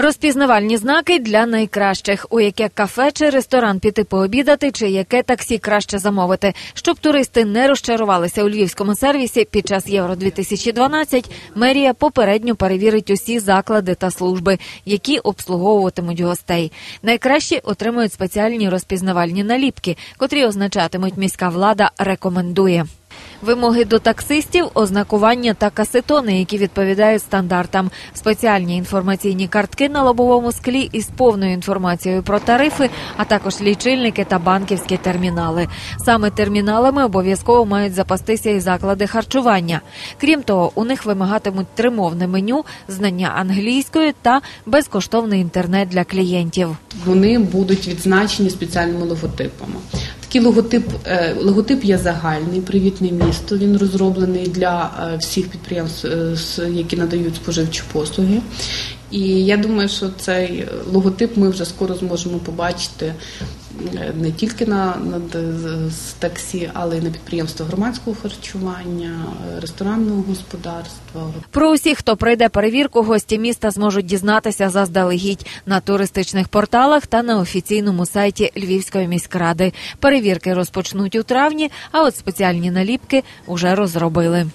Розпізнавальні знаки для найкращих, у яке кафе чи ресторан піти пообідати, чи яке таксі краще замовити, щоб туристи не розчарувалися у львівському сервісі під час євро 2012 Мерія попередньо перевірить усі заклади та служби, які обслуговуватимуть гостей. Найкращі отримують спеціальні розпізнавальні наліпки, котрі означатимуть міська влада рекомендує. Вимоги до таксистів, ознакування та касетони, які відповідають стандартам, спеціальні інформаційні картки на лобовому склі із повною інформацією про тарифи, а також лічильники та банківські термінали. Саме терміналами обов'язково мають запастися і заклади харчування. Крім того, у них вимагатимуть тримовне меню, знання англійської та безкоштовний інтернет для клієнтів. Вони будуть відзначені спеціальними логотипами. Такий логотип, е, логотип є загальний, привітне місто. Він розроблений для е, всіх підприємств, е, які надають споживчі послуги. І я думаю, що цей логотип ми вже скоро зможемо побачити не тільки на, на з- з таксі, але й на підприємствах громадського харчування, е, ресторанного господарства, Про усіх, хто пройде перевірку, гості міста зможуть дізнатися заздалегідь на туристичних порталах та на офіційному сайті Львівської міськради. Перевірки розпочнуть у травні, а от спеціальні наліпки уже розробили.